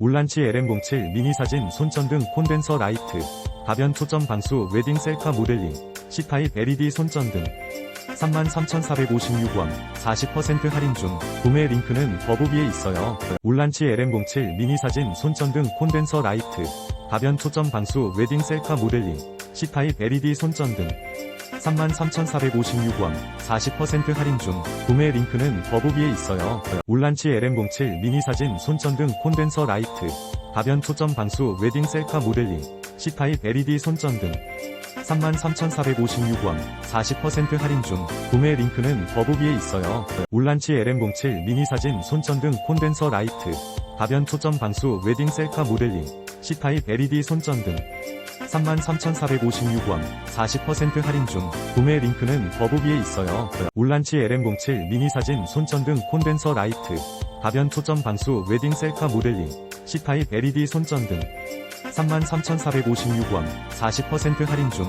울란치 LM07 미니 사진 손전등 콘덴서 라이트, 가변 초점 방수 웨딩 셀카 모델링, C타입 LED 손전등. 33,456원 40% 할인 중. 구매 링크는 더보기에 있어요. 울란치 LM07 미니 사진 손전등 콘덴서 라이트, 가변 초점 방수 웨딩 셀카 모델링, C타입 LED 손전등 33,456원 40% 할인 중 구매 링크는 더보기에 있어요. 울란치 LM07 미니 사진 손전등 콘덴서 라이트 가변 초점 방수 웨딩 셀카 모델링 C타입 LED 손전등 33,456원 40% 할인 중 구매 링크는 더보기에 있어요. 울란치 LM07 미니 사진 손전등 콘덴서 라이트 가변 초점 방수 웨딩 셀카 모델링 C타입 LED 손전등 33,456원 40% 할인 중 구매 링크는 더보기에 있어요. 울란치 LM07 미니 사진 손전등 콘덴서 라이트 가변 초점 방수 웨딩 셀카 모델링 C타입 LED 손전등 33,456원 40% 할인 중